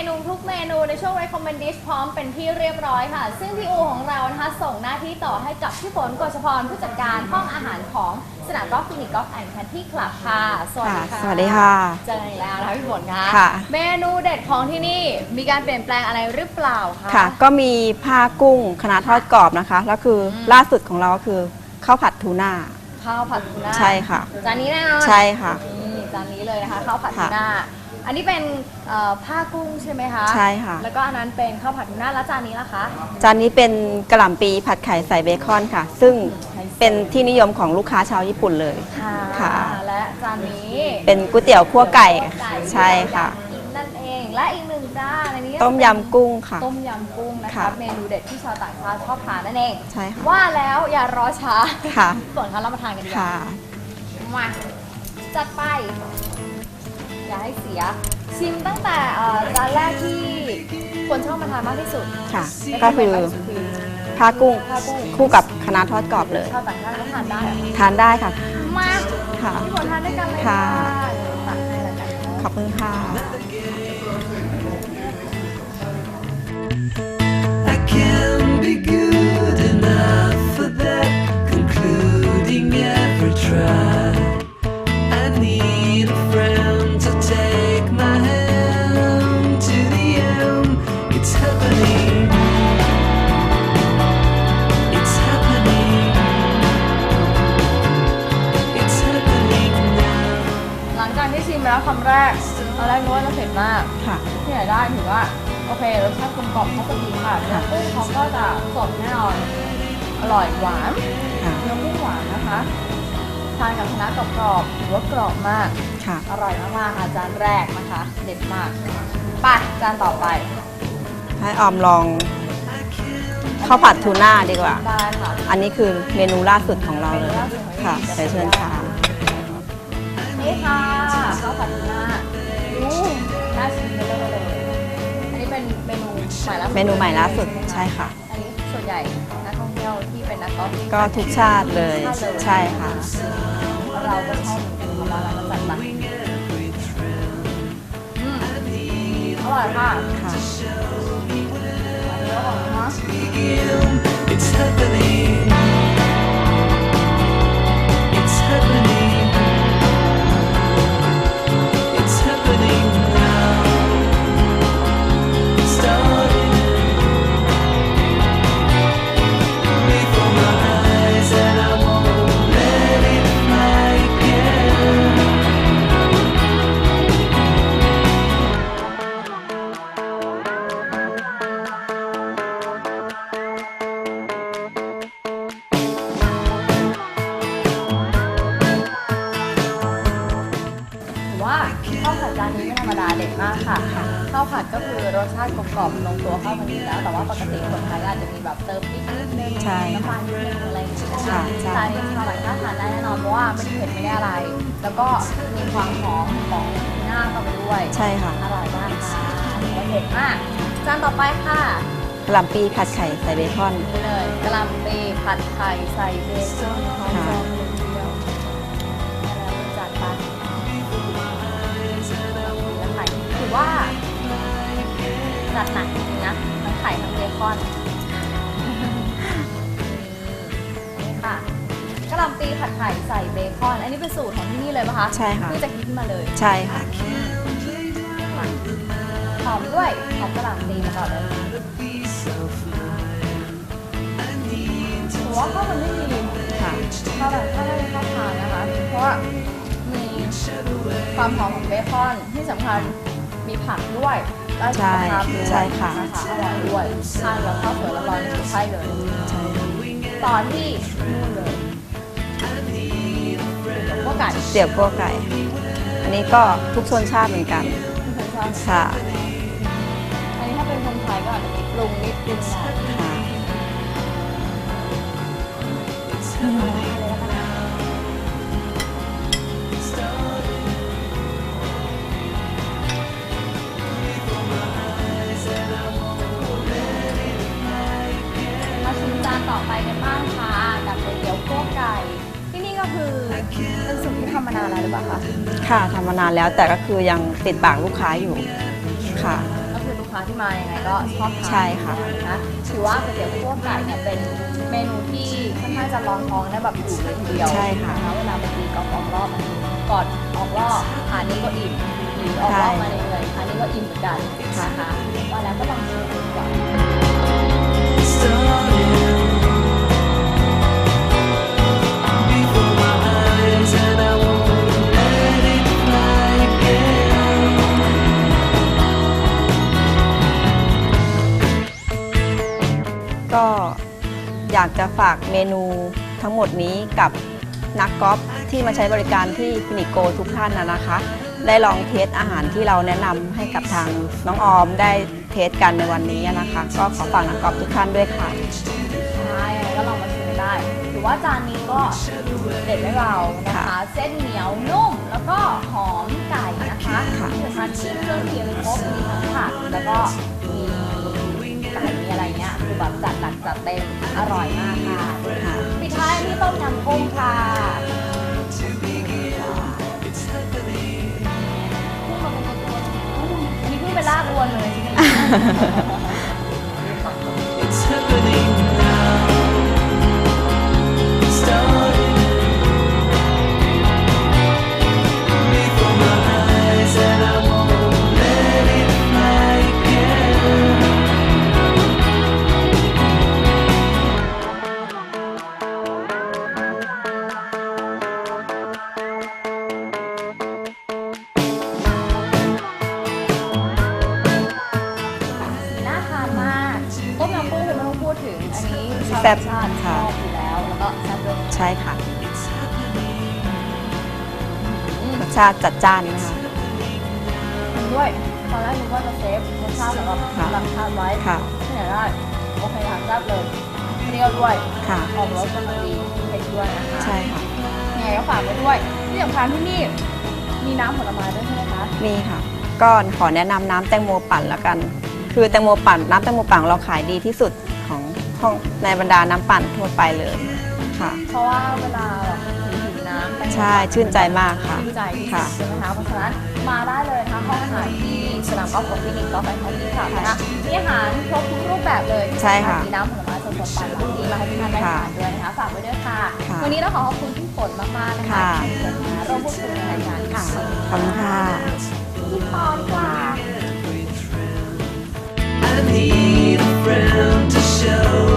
อนนี้นะคะเมนูทุกเมนูในช่วง recommend dish พร้อมเป็นที่เรียบร้อยค่ะ ซึ่งพี่อูของเรานะคะส่งหน้าที่ต่อให้กับพี่ฝนกฤษพรผู้จัดการห้องอาหารของสนามกอล์ฟฟินิกกอล์ฟแอนด์แคนที่คลับค่ะสวัสดีค่ะ สวัสดีค่ะ เจอกันอีกแล้วนะคะพี่ฝนคะค่ะ เมนูเด็ดของที่นี่มีการเปลี่ยนแปลงอะไรหรือเปล่าคะค่ะ ก็มีผ้ากุ้งคณะทอดกรอบนะคะ แล้วคืออมล่าสุดของเราก็คือข้าวผัดทูน่า ข้าวผัดทูน่าใช่ค่ะ จานนี้แน่นอนใช่ค่ะ นี่จานนี้เลยนะคะข้าวผัดทูค่ะน่า อันนี้เป็นเอ่อผ้ากุ้งใช่ไหมคะใช่ค่ะ แล้วก็อันนั้นเป็นข้าวผัดทูน่าแล้วจานนี้ล่ะคะจานนี้เป็นกระหล่ำปีผัดไข่ใส่เบคอนค่ะ ซึ่งเป็นที่นิยมของลูกค้าชาวญี่ปุ่นเลย ค่ะค่ะและจานนี้เป็นก๋วยเตี๋ยวคั่วไก่ใช่ค่ะอีกนั่นเองและอีกหนึ่งจานอันนี้ต้มยำกุ้งค่ะ ต้มยำกุ้งนะคะค่ะเมนูเด็ดที่ชาวต่างชาติชอบทานนั่นเองใช่ค่ะ ว่าแล้วอย่ารอช้าค่ะ ส่วนคะเรามาทานกันดีกว่าค่ะ มาจัดไป อย่าให้เสีย ชิมตั้งแต่เอ่อจานแรกที่คนชอบมาทานมากที่สุดค่ะและก็คือที่เป็นคือผ้ากุ้งผ้ากุ้งคู่กับคณะทอดกรอบเลย ชาวต่างชาติก็ทานได้เหรอทานได้ค่ะมาค่ะ พี่ฝนทานด้วยกันเลยค่ะ เดี๋ยวตักให้แล้วกันเนอะ ขอบคุณค่ะ I can be good enough for that, concluding every try. หลังจากที่ชิมไปแล้วคำแรกตอนแรกนึกว่าจะเผ็ดมากค่ะ ที่ไหนได้ถือว่าโอเครสชาติกลมกล่อมเขาก็ดีค่ะเนื้อกุ้งเขาก็จะสดแน่นอนอร่อยหวานค่ะ เนื้อกุ้งหวานนะคะทานกับคณะกรอบๆถือว่ากรอบมาก ค่ะ อร่อยมากๆค่ะจานแรกนะคะ เด็ดมากไปจานต่อไปให้ออมลองข้าวผัดทูน่าดีกว่า ได้ค่ะอันนี้คือเมนูล่าสุดของเราเลย ค่ะเดี๋ยวเชิญค่ะนี่ค่ะ ข้าวผัดทูน่าดูน่าชิมไปเลยอันนี้เป็นเมนูใหม่ล่าสุดเมนูใหม่ล่าสุดใช่ค่ะ อันนี้ส่วนใหญ่นักท่องเที่ยวที่เป็นนักกอล์ฟก็ทุกชาติเลยใช่ค่ะ เราก็ชอบเหมือนกันค่ะมาแล้วก็จัดมาอืมอร่อยค่ะ นนี้ไม่ธรรมดาเด็ดมากค่ะข้าวผัดก็คือรสชาติกลมกล่อมลงตัวเข้ากันดีแล้ว แต่ว่าปกติคนไทยก็อาจจะมีแบบเติมพริกนิดนึงใช่น้ำมันนิดนึงอะไรอย่างเงี้ยค่ะใช่จานนี้ชาวต่างชาติทานได้แน่นอนเพราะว่าไม่ได้เผ็ดไม่ได้อะไร แล้วก็มีความหอมของหน้าเข้าไปด้วยใช่ค่ะอร่อยมากค่ะถือว่าเด็ดมากจานต่อไปค่ะกระหล่ำปีผัดไข่ใส่เบคอนนี่เลยกะหล่ำปีผัดไข่ใส่เบคอนหอมค่ะ เป็นสูตรของที่นี่เลยปะคะใช่ค่ะ ที่จะคิดมาเลยใช่ค่ะ หอมด้วยหอมกะหล่ำปีมาก่อนเลยถือว่าเข้ากันได้ดีค่ะถ้าแบบถ้าไม่ได้ชอบทานนะคะ เพราะว่ามีความหอมของเบคอนที่สำคัญมีผักด้วยและสุขภาพด้วยใช่ค่ะนะคะอร่อยด้วยทานแล้วข้าวสวยร้อนๆนี่คือใช่เลยใช่ต่อที่นู่นเลยพวก ไก่เตี๋ยวคั่วไก่ อันนี้ก็ทุกชนชาติเหมือนกันที่ฉันชอบค่ะอันนี้ถ้าเป็นคนไทยก็อาจจะมีปรุงนิดนึงหน่อยค่ะ อเปล่าคะค่ะทำมานานแล้วแต่ก็คือยังติดปากลูกค้าอยู่ ค่ะ ก็คือลูกค้าที่มายังไงก็ชอบทานใช่ค่ะ นะคะถือว่าก๋วยเตี๋ยวคั่วไก่เนี่ยเป็นเมนูที่ค่อนข้างจะรองท้องได้แบบอยู่เลยทีเดียวใช่ค่ะนเวลาบางทีก็ออกรอบมันก่อนออกรอบทานนี้ก็อิ่มหรือออกรอบมาเหนื่อยๆทานนี้ก็อิ่มเหมือนกันนะคะว่าแล้วก็ลองชิมดูดีกว่า อยากจะฝากเมนูทั้งหมดนี้กับนักกอล์ฟที่มาใช้บริการที่ฟินิโกทุกท่านนะนะคะ ได้ลองเทสอาหารที่เราแนะนำให้กับทางน้องออมได้เทสกันในวันนี้นะคะ ก็ขอฝากนักกอล์ฟทุกท่านด้วยค่ะใช่ยังไงก็ลองมาชิมกันได้ถือว่าจานนี้ก็เด็ดไม่เบานะคะค่ะเส้นเหนียวนุ่มแล้วก็หอมไก่นะคะค่ะที่สำคัญมีเครื่องเคียงครบมีทั้งผักแล้วก็มี แบบจัดหนักจัดเต็มอร่อยมากค่ะค่ะปิดท้ายที่ต้มยำกุ้งค่ะกุ้งมาเป็นตัวๆอันนี้เพิ่งไปลากอวนมาเลย แซ่ต่าบงชาติชค่ะ อบอยู่แล้วแล้วก็แซ่บด้วยใช่ค่ะรสชาติจัดจ้านนะคะด้วยตอนแรกนึกว่าจะเซฟรสชาติสำหรับค่ะหลังทานไว้ค่ะ ที่ไหนได้โอเคทานแซ่บเลยเปรี้ยวด้วยค่ะ ออกรสกำลังดีเผ็ดด้วยนะคะใช่ค่ะ ยังไงก็ฝากไว้ด้วยที่สำคัญที่นี่มีน้ำผลไม้ด้วยใช่ไหมคะมีค่ะ ก็ขอแนะนำน้ำแตงโมปั่นละกัน คือแตงโมปั่นน้ำแตงโมปั่นของเราขายดีที่สุด ของในบรรดาน้ำปั่นทั่วไปเลยค่ะ เพราะว่าเวลาแบบหิวน้ำใช่ชื่นใจมากค่ะ ชื่นใจค่สุดหมคะเพราะฉะนั้นมาได้เลยนะคะห้องอาหารที่สนามกอล์ฟคลินิกกอล์ฟแอนด์คอนี่ค่ะนะมีอาหารครบทุกรูปแบบเลยใช่ค่ะมีน้ำผลไม้สดๆปั่นดีมาให้ทุกท่านได้ทานด้วยนะคะฝากไว้ด้วยค่ะ วันนี้เราขอขอบคุณพี่ฝนมากๆนะคะที่มาร่วมพูดคุยในรายการค่ะขอบคุณค่ะพี่ปอดีกว่า I need a friend to show